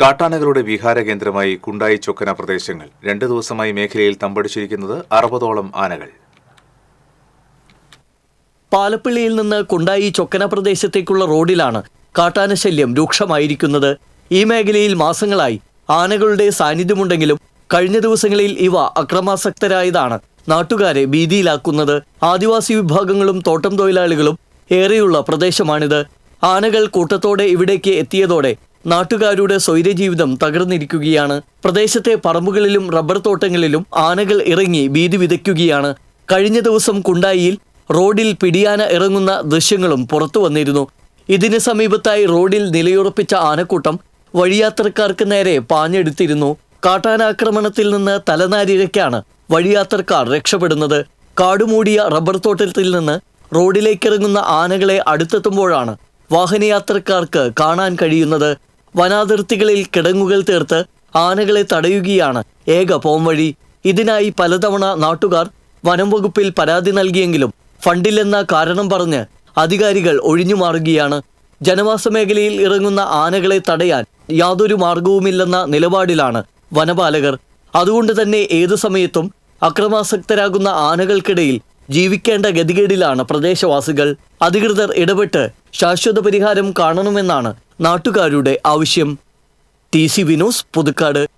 കാട്ടാനകളുടെ വിഹാര കേന്ദ്രമായി കുണ്ടായി ചൊക്കന പ്രദേശങ്ങൾ. രണ്ടു ദിവസമായി മേഖലയിൽ തമ്പടിച്ചിരിക്കുന്നത് അറുപതോളം ആനകൾ. പാലപ്പിള്ളിയിൽ നിന്ന് കുണ്ടായി ചൊക്കന പ്രദേശത്തേക്കുള്ള റോഡിലാണ് കാട്ടാന ശല്യം രൂക്ഷമായിരിക്കുന്നത്. ഈ മേഖലയിൽ മാസങ്ങളായി ആനകളുടെ സാന്നിധ്യമുണ്ടെങ്കിലും കഴിഞ്ഞ ദിവസങ്ങളിൽ ഇവ അക്രമാസക്തരായതാണ് നാട്ടുകാരെ ഭീതിയിലാക്കുന്നത്. ആദിവാസി വിഭാഗങ്ങളും തോട്ടം തൊഴിലാളികളും ഏറെയുള്ള പ്രദേശമാണിത്. ആനകൾ കൂട്ടത്തോടെ ഇവിടേക്ക് എത്തിയതോടെ നാട്ടുകാരുടെ സ്വൈര്യജീവിതം തകർന്നിരിക്കുകയാണ്. പ്രദേശത്തെ പറമ്പുകളിലും റബ്ബർ തോട്ടങ്ങളിലും ആനകൾ ഇറങ്ങി ഭീതി വിതയ്ക്കുകയാണ്. കഴിഞ്ഞ ദിവസം കുണ്ടായിയിൽ റോഡിൽ പിടിയാന ഇറങ്ങുന്ന ദൃശ്യങ്ങളും പുറത്തു വന്നിരുന്നു. ഇതിന് സമീപത്തായി റോഡിൽ നിലയുറപ്പിച്ച ആനക്കൂട്ടം വഴിയാത്രക്കാർക്ക് നേരെ പാഞ്ഞെടുത്തിരുന്നു. കാട്ടാനാക്രമണത്തിൽ നിന്ന് തലനാരിഴയ്ക്കാണ് വഴിയാത്രക്കാർ രക്ഷപ്പെടുന്നത്. കാടുമൂടിയ റബ്ബർ തോട്ടത്തിൽ നിന്ന് റോഡിലേക്കിറങ്ങുന്ന ആനകളെ അടുത്തെത്തുമ്പോഴാണ് വാഹനയാത്രക്കാർക്ക് കാണാൻ കഴിയുന്നത്. വനാതിർത്തികളിൽ കിടങ്ങുകൾ തീർത്ത് ആനകളെ തടയുകയാണ് ഏക പോംവഴി ഇതിനായി പലതവണ നാട്ടുകാർ വനം വകുപ്പിൽ പരാതി നൽകിയെങ്കിലും ഫണ്ടില്ലെന്ന കാരണം പറഞ്ഞ് അധികാരികൾ ഒഴിഞ്ഞുമാറുകയാണ് ജനവാസ മേഖലയിൽ ഇറങ്ങുന്ന ആനകളെ തടയാൻ യാതൊരു മാർഗവുമില്ലെന്ന നിലപാടിലാണ് വനപാലകർ. അതുകൊണ്ട് തന്നെ ഏതു സമയത്തും അക്രമാസക്തരാകുന്ന ആനകൾക്കിടയിൽ ജീവിക്കേണ്ട ഗതികേടിലാണ് പ്രദേശവാസികൾ. അധികൃതർ ഇടപെട്ട് ശാശ്വത പരിഹാരം കാണണമെന്നാണ് നാട്ടുകാരുടെ ആവശ്യം. ടി സി വിനോസ് പുതുക്കാട്.